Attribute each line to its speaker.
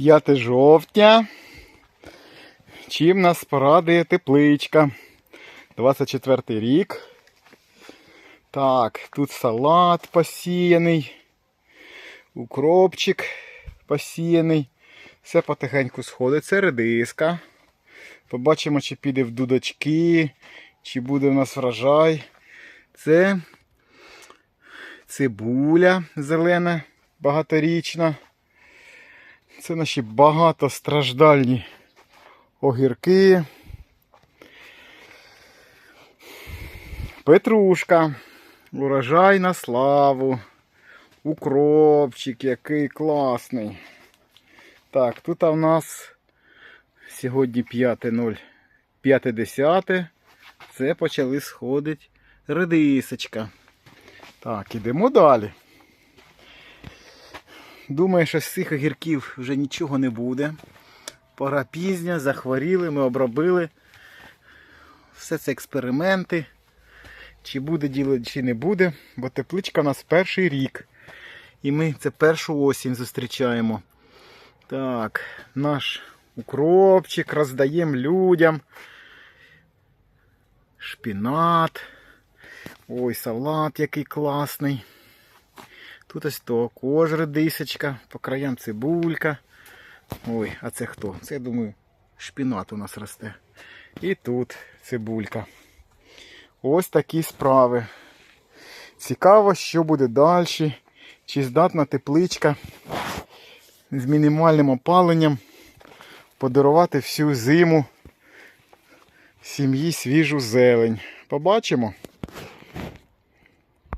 Speaker 1: 5 жовтня. Чим нас порадує тепличка? 24 рік. Так, тут салат посіяний, укропчик посіяний. Все потихеньку сходить. Це редиска. Побачимо, чи піде в дудочки, чи буде в нас врожай. Це цибуля зелена, багаторічна. Це наші багатостраждальні огірки. Петрушка. Урожай на славу. Укропчик, який класний. Так, тут у нас сьогодні 5.0. 5.10. Це почали сходити редисочка. Так, ідемо далі. Думаю, що з цих огірків вже нічого не буде. Пора пізня, захворіли, ми обробили. Все це експерименти. Чи буде діло, чи не буде, бо тепличка у нас перший рік. І ми це першу осінь зустрічаємо. Так, наш укропчик роздаємо людям. Шпінат. Ой, салат який класний. Тут ось також редисочка, по краям цибулька. Ой, а це хто? Це, я думаю, шпінат у нас росте. І тут цибулька. Ось такі справи. Цікаво, що буде далі. Чи здатна тепличка з мінімальним опаленням подарувати всю зиму сім'ї свіжу зелень. Побачимо.